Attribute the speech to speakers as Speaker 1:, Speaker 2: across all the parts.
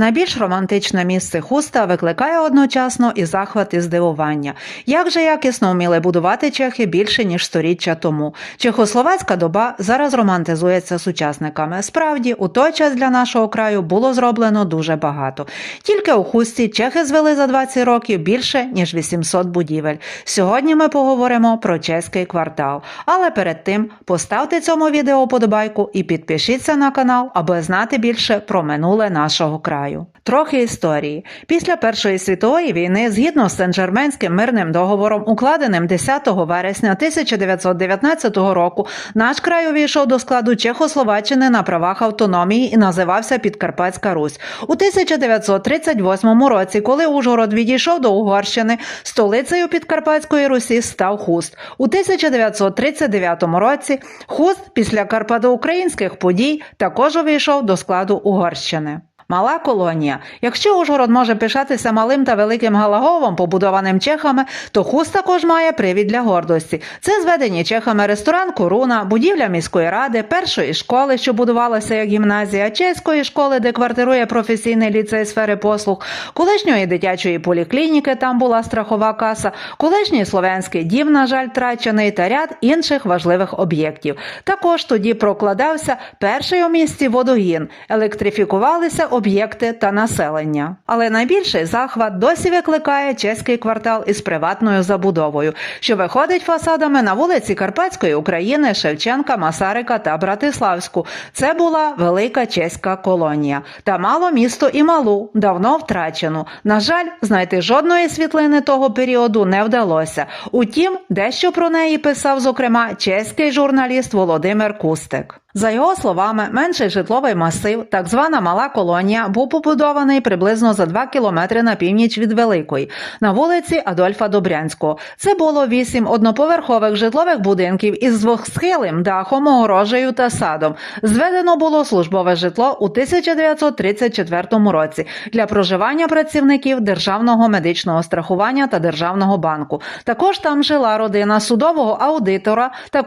Speaker 1: Найбільш романтичне місце хуста викликає одночасно і захват і здивування. Як же якісно вміли будувати чехи більше ніж сторіччя тому. Чехословацька доба зараз романтизується сучасниками. Справді, у той час для нашого краю було зроблено дуже багато. Тільки у хусті чехи звели за 20 років більше ніж 800 будівель. Сьогодні ми поговоримо про чеський квартал. Але перед тим поставте цьому відео подобайку і підпишіться на канал, аби знати більше про минуле нашого краю. Трохи історії. Після Першої світової війни, згідно з Сен-Жерменським мирним договором, укладеним 10 вересня 1919 року, наш край увійшов до складу Чехословаччини на правах автономії і називався Підкарпатська Русь. У 1938 році, коли Ужгород відійшов до Угорщини, столицею Підкарпатської Русі став Хуст. У 1939 році Хуст після карпатоукраїнських подій також увійшов до складу Угорщини. Мала колонія. Якщо Ужгород може пишатися малим та великим Галаговом, побудованим чехами, то хуст також має привід для гордості. Це зведені чехами ресторан Коруна, будівля міської ради, першої школи, що будувалася як гімназія, чеської школи, де квартирує професійний ліцей сфери послуг, колишньої дитячої поліклініки, там була страхова каса, колишній слов'янський дім, на жаль, трачений та ряд інших важливих об'єктів. Також тоді прокладався перший у місті водогін, електрифікувалися об'єкти та населення. Але найбільший захват досі викликає чеський квартал із приватною забудовою, що виходить фасадами на вулиці Карпатської України, Шевченка, Масарика та Братиславську. Це була велика чеська колонія. Та мало місто і малу, давно втрачену. На жаль, знайти жодної світлини того періоду не вдалося. Утім, дещо про неї писав, зокрема, чеський журналіст Володимир Кустик. За його словами, менший житловий масив, так звана мала колонія, був побудований приблизно за 2 кілометри на північ від Великої, на вулиці Адольфа Добрянського. Це було вісім одноповерхових житлових будинків із двохсхилим дахом, огорожею та садом. Зведено було службове житло у 1934 році для проживання працівників державного медичного страхування та державного банку. Також там жила родина судового аудитора та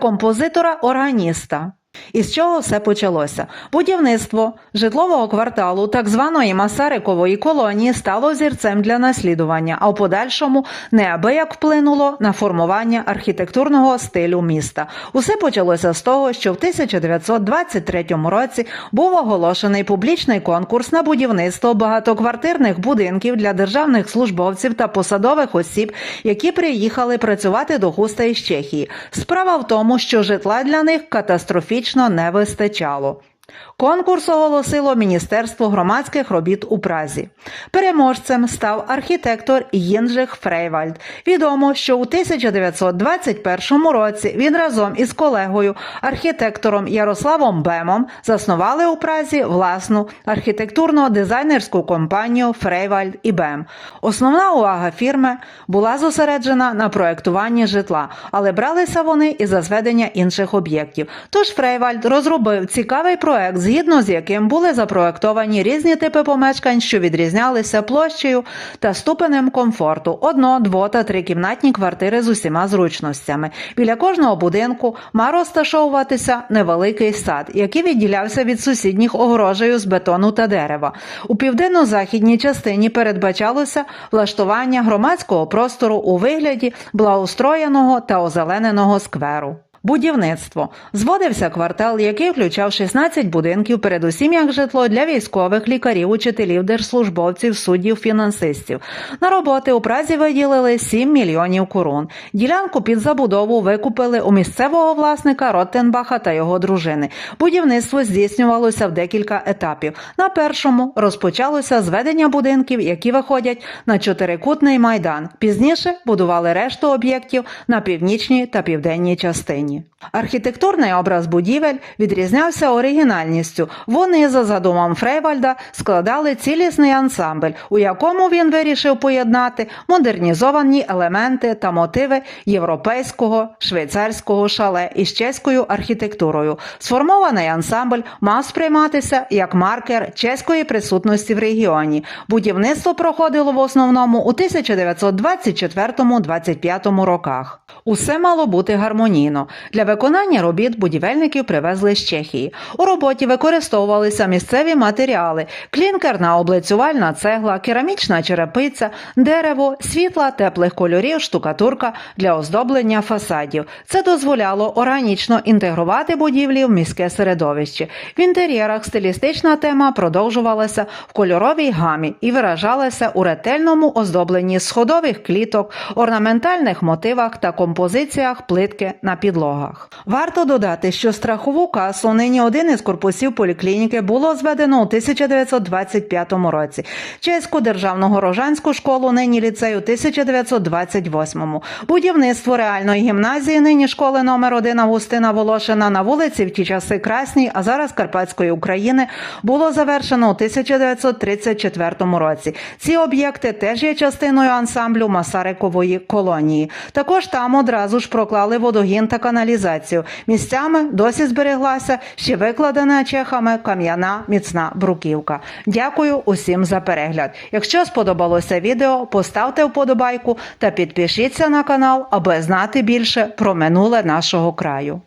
Speaker 1: Із чого все почалося? Будівництво житлового кварталу так званої Масарикової колонії стало зірцем для наслідування, а в подальшому неабияк вплинуло на формування архітектурного стилю міста. Усе почалося з того, що в 1923 році був оголошений публічний конкурс на будівництво багатоквартирних будинків для державних службовців та посадових осіб, які приїхали працювати до Хуста із Чехії. Справа в тому, що житла для них катастрофічно не вистачало. Конкурс оголосило Міністерство громадських робіт у Празі. Переможцем став архітектор Їнжих Фрейвальд. Відомо, що у 1921 році він разом із колегою, архітектором Ярославом Бемом, заснували у Празі власну архітектурно-дизайнерську компанію Фрейвальд і Бем. Основна увага фірми була зосереджена на проектуванні житла, але бралися вони і за зведення інших об'єктів. Тож Фрейвальд розробив цікавий проект, згідно з яким були запроектовані різні типи помешкань, що відрізнялися площею та ступенем комфорту: одно, дво та трикімнатні квартири з усіма зручностями. Біля кожного будинку мав розташовуватися невеликий сад, який відділявся від сусідніх огорожею з бетону та дерева. У південно-західній частині передбачалося влаштування громадського простору у вигляді благоустроєного та озелененого скверу. Будівництво зводився квартал, який включав 16 будинків, передусім як житло для військових, лікарів, учителів, держслужбовців, суддів, фінансистів. На роботи у Празі виділили 7 мільйонів корон. Ділянку під забудову викупили у місцевого власника Роттенбаха та його дружини. Будівництво здійснювалося в декілька етапів. На першому розпочалося зведення будинків, які виходять на чотирикутний майдан. Пізніше будували решту об'єктів на північній та південній частині. Архітектурний образ будівель відрізнявся оригінальністю. Вони, за задумом Фрейвальда, складали цілісний ансамбль, у якому він вирішив поєднати модернізовані елементи та мотиви європейського швейцарського шале із чеською архітектурою. Сформований ансамбль мав сприйматися як маркер чеської присутності в регіоні. Будівництво проходило в основному у 1924-25 роках. Усе мало бути гармонійно. Для виконання робіт будівельників привезли з Чехії. У роботі використовувалися місцеві матеріали: клінкерна облицювальна цегла, керамічна черепиця, дерево, світла, теплих кольорів, штукатурка для оздоблення фасадів. Це дозволяло органічно інтегрувати будівлі в міське середовище. В інтер'єрах стилістична тема продовжувалася в кольоровій гамі і виражалася у ретельному оздобленні сходових кліток, орнаментальних мотивах та композиціях плитки на підлогах. Варто додати, що страхову касу нині один із корпусів поліклініки було зведено у 1925 році. Чеську державну горожанську школу нині ліцею 1928. Будівництво реальної гімназії нині школи номер 1 Августина Волошина на вулиці в ті часи Красній, а зараз Карпатської України було завершено у 1934 році. Ці об'єкти теж є частиною ансамблю Масарикової колонії. Також там одразу ж проклали водогін та каналізацію. Місцями досі збереглася ще викладена чехами кам'яна міцна бруківка. Дякую усім за перегляд. Якщо сподобалося відео, поставте вподобайку та підпишіться на канал, аби знати більше про минуле нашого краю.